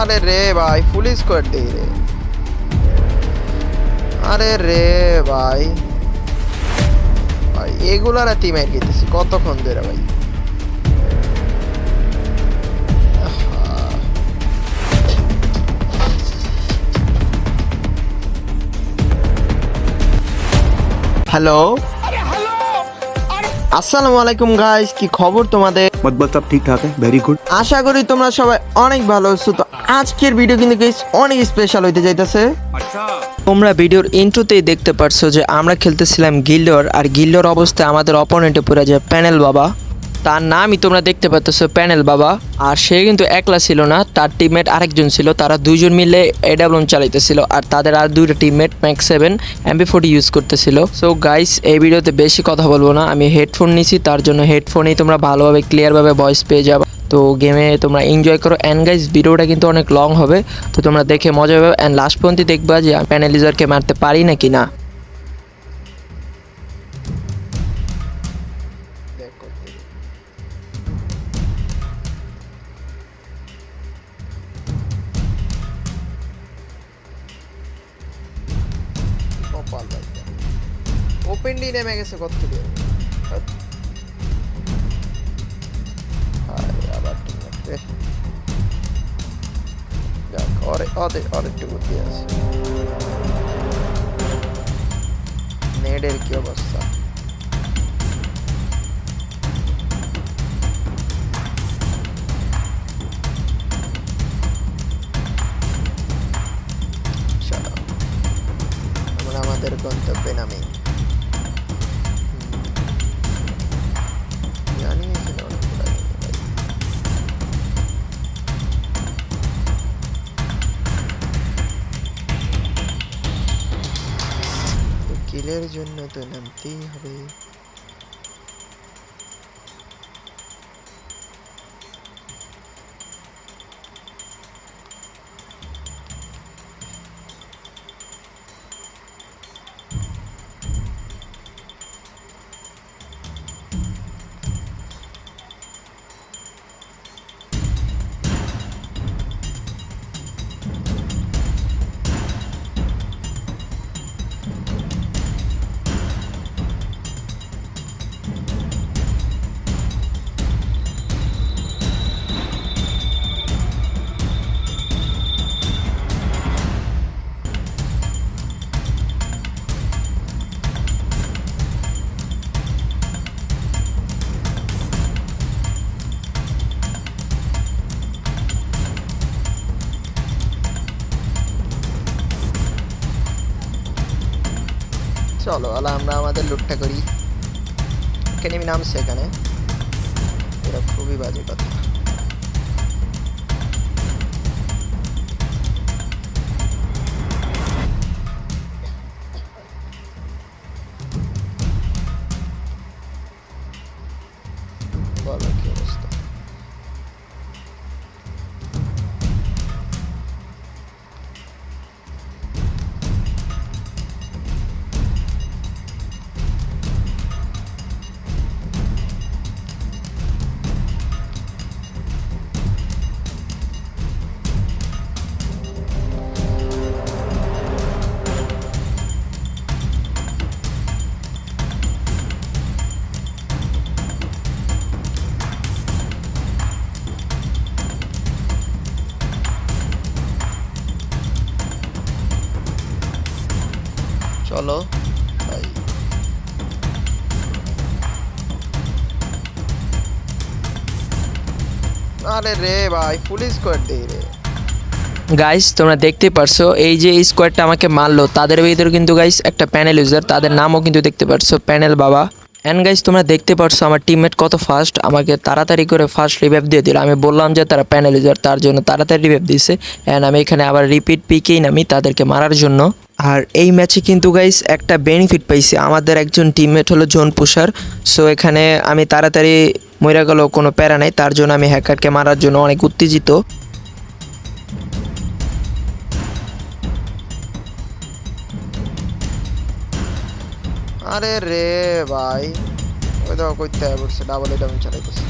আরে রে ভাই ফুল স্কোয়াড দিই রে। আরে রে ভাই। ভাই এগুলার টিমের গেতেছি কতক্ষণ ধরে ভাই? হ্যালো? আসসালামু আলাইকুম গাইস কি খবর তোমাদের? মতবল সব ঠিকঠাক ভেরি গুড আশা করি তোমরা সবাই অনেক ভালো আছো তো আজকের ভিডিও কিন্তু guys অনেক স্পেশাল হইতে যাইতেছে। তোমরা ভিডিওর ইন্ট্রোতেই দেখতে পারছ যে আমরা খেলতেছিলাম গিল্ডর আর গিল্ডর অবস্থায় আমাদের অপোনেন্টে পড়ে যায় প্যানেল বাবা তার নামই তোমরা দেখতে পাচ্ছ প্যানেল বাবা আর সে কিন্তু একলা ছিল না তার টিমমেট আরেকজন ছিল তারা দুইজন মিলে এডাবলন চালাইতেছিল আর তাদের আর দুইটা teammate max seven MB forty use করতেছিল। সো গাইস এই ভিডিওতে বেশি কথা বলব না আমি হেডফোন নিছি তার জন্য হেডফোনেই তোমরা ভালোভাবে ক্লিয়ারভাবে ভয়েস পেয়ে যাবে। তো গেমে তোমরা এনজয় করো। অ্যান্ড গাইজ ভিডিওটা কিন্তু অনেক লং হবে। তো তোমরা দেখে মজা পাবে। অ্যান্ড লাস্ট পর্যন্ত দেখবা যে আমি প্যানেলিজারকে মারতে পারি নাকি না দেখো কপাল ভাই। ওপেন নেমে গেছে কত থেকে আবার যাক অরে অরে অরে একটু বুদ্ধি আছে নেডের কি অবস্থা আমাদের গন্তব্যে নামি কিলের জন্য তো নামতেই হবে। চলো আলা আমরা আমাদের লুটটা করি। আমি নামছে এখানে। এটা খুবই বাজে কথা। ভাই আরে রে ভাই ফুল স্কোয়াড দেই রে। গাইস তোমরা দেখতে পারছ, এই যে স্কোয়াডটা আমাকে মারলো, তাদের ভিতরে কিন্তু গাইস একটা প্যানেল ইউজার তাদের নামও কিন্তু দেখতে পারছ প্যানেল বাবা। অ্যান্ড গাইস তোমরা দেখতে পারছ আমার টিমমেট কত ফাস্ট আমাকে তাড়াতাড়ি করে ফার্স্ট রিভাইভ দিয়ে দিল। আমি বললাম যে তারা প্যানেল ইউজার তার জন্য তাড়াতাড়ি রিভাইভ দিয়েছে। অ্যান্ড আমি এখানে আবার রিপিট পিকেই নামি তাদেরকে মারার জন্য। আর এই ম্যাচে কিন্তু গাইস একটা বেনিফিট পাইছি। আমাদের একজন টিমমেট হলো জোন পুষার সো এখানে আমি তাড়াতাড়ি মরে গেল কোনো প্যারা নাই। তার জন্য আমি হ্যাকারকে মারার জন্য অনেক উত্তেজিত। আরে রে ভাই, ওই দেখো কইতে পড়ছে ডাবল এটা আমি চালাইতেছি।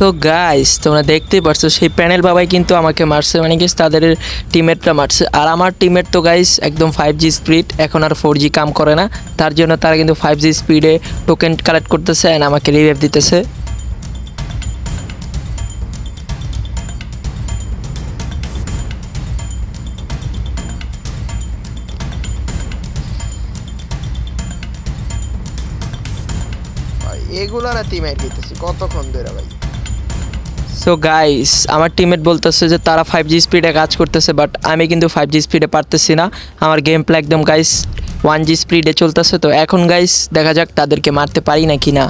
তো গাইস তোমরা দেখতেই পারছ, সেই প্যানেল বাবাই কিন্তু আমাকে মারছে মানে কি তাদের টিমেটটা মারছে। আর আমার টিমের তো গাইস একদম ফাইভ জি স্পিড এখন আর ফোর জি কাম করে না। তার জন্য তারা কিন্তু ফাইভ জি স্পিডে টোকেন কালেক্ট করতেছে অ্যান্ড আমাকে রিভাইভ দিতেছে। এগুলো না টিমের দিতেছি, কতক্ষণ ধরে ভাই? সো গাইস আমার টিমমেট বলতেছে যে তারা ফাইভ জি স্পিডে কাজ করতেছে বাট আমি কিন্তু ফাইভ জি স্পিডে পারতেছি না। আমার গেম প্লে একদম গাইস ওয়ান জি স্পিডে চলতেছে। তো এখন গাইস দেখা যাক তাদেরকে মারতে পারি না কি না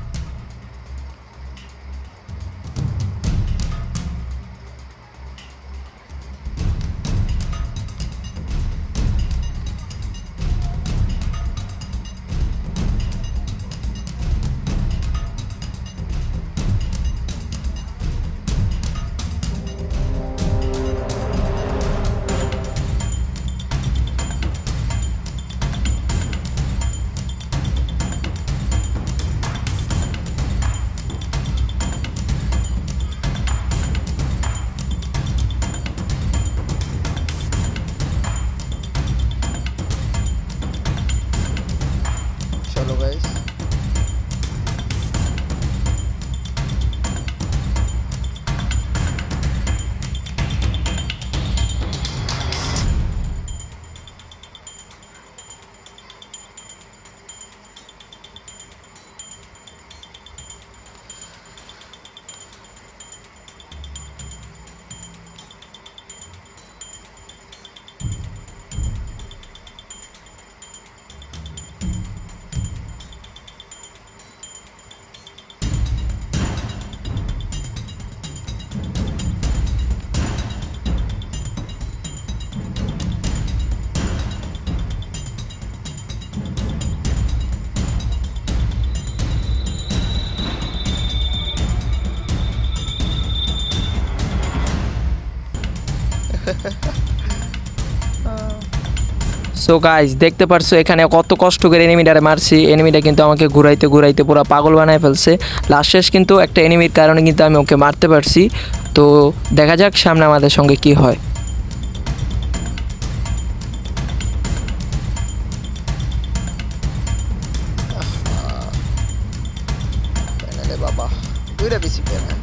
সো গাইজ দেখতে পারছ, এখানে কত কষ্ট করে এনিমিটারে মারছি। এনিমিটা কিন্তু আমাকে ঘুরাইতে ঘুরাইতে পুরো পাগল বানায় ফেলছে। লাস্ট শেষ কিন্তু একটা এনিমির কারণে কিন্তু আমি ওকে মারতে পারছি। তো, দেখা যাক সামনে আমাদের সঙ্গে কি হয়। বাবা বেশি প্যানেল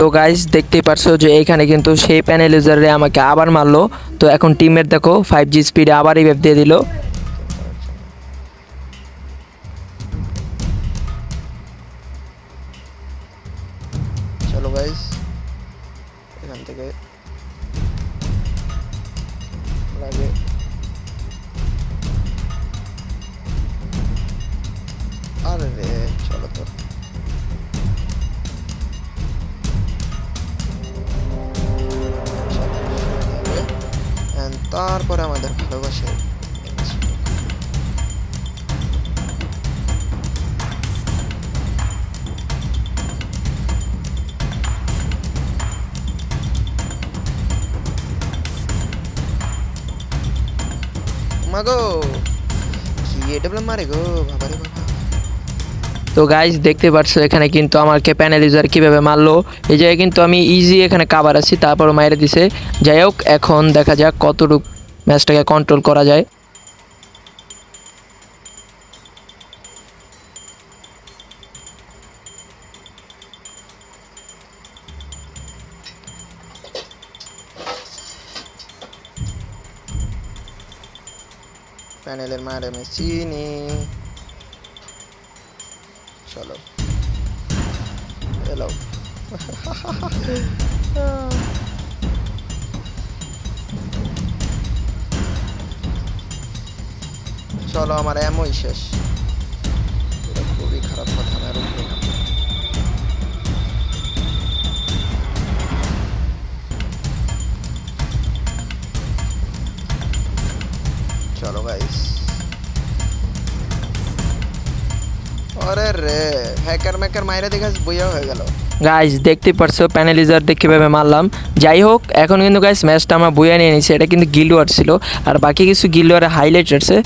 তো গাইস দেখতেই পারছ যে এইখানে কিন্তু সেই প্যানেল ইউজারে আমাকে আবার মারলো। তো এখন টিমের দেখো ফাইভ জি স্পিডে আবার রিভেভ দিয়ে দিল। মাগো। মারে গো তো গাইজ দেখতে পাচ্ছ এখানে কিন্তু আমাকে প্যানেল ইউজার কীভাবে মারলো? এই জায়গায় কিন্তু আমি ইজি এখানে কাবার আছি তারপর মাইরে দিছে। যাই হোক, এখন দেখা যাক কতটুকু ম্যাচটাকে কন্ট্রোল করা যায়। প্যানেলের মায়ের আমি চিনি চলো এলো চলো আমার এমই শেষ খুবই খারাপ কথা হ্যাকার ম্যাকার মাইরা দেখে বইয়া হয়ে গেল। গাইস দেখতে পারছ প্যানেলিজার দেখে ভাবে কীভাবে মারলাম। যাই হোক, এখন কিন্তু গাইস ম্যাচটা আমরা বইয়া নিয়ে নিয়েছি এটা কিন্তু গিলওয়ার ছিল। আর বাকি কিছু গিলওয়ারের হাইলাইট আছে,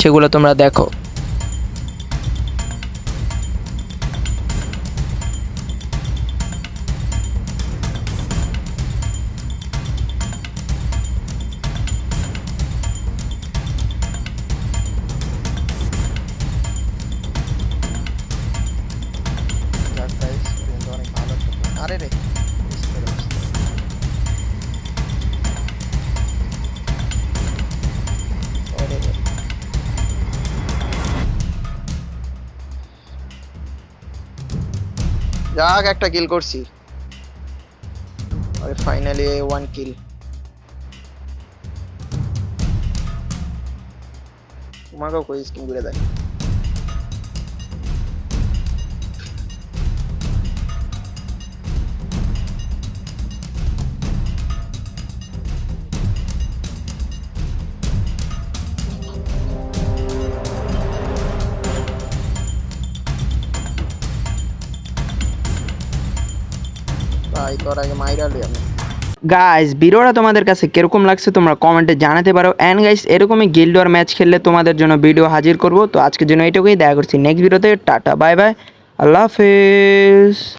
সেগুলো তোমরা দেখো। আরে রে আরে রে। যাক, একটা কিল করছি। আর ফাইনালি ওয়ান কিল তোমাকেও কই স্কিন করে দেয় গাইস ভিডিওটা তোমাদের কাছে কীরকম লাগছে তোমরা কমেন্টে জানাতে পারো। অ্যান্ড গাইস এরকমই গিল্ড ওয়ার ম্যাচ খেললে তোমাদের জন্য ভিডিও হাজির করব। তো আজকের জন্য এইটুকুই, দেখা করছি নেক্সট ভিডিওতে। টাটা বাই বাই আল্লাহ হাফেজ।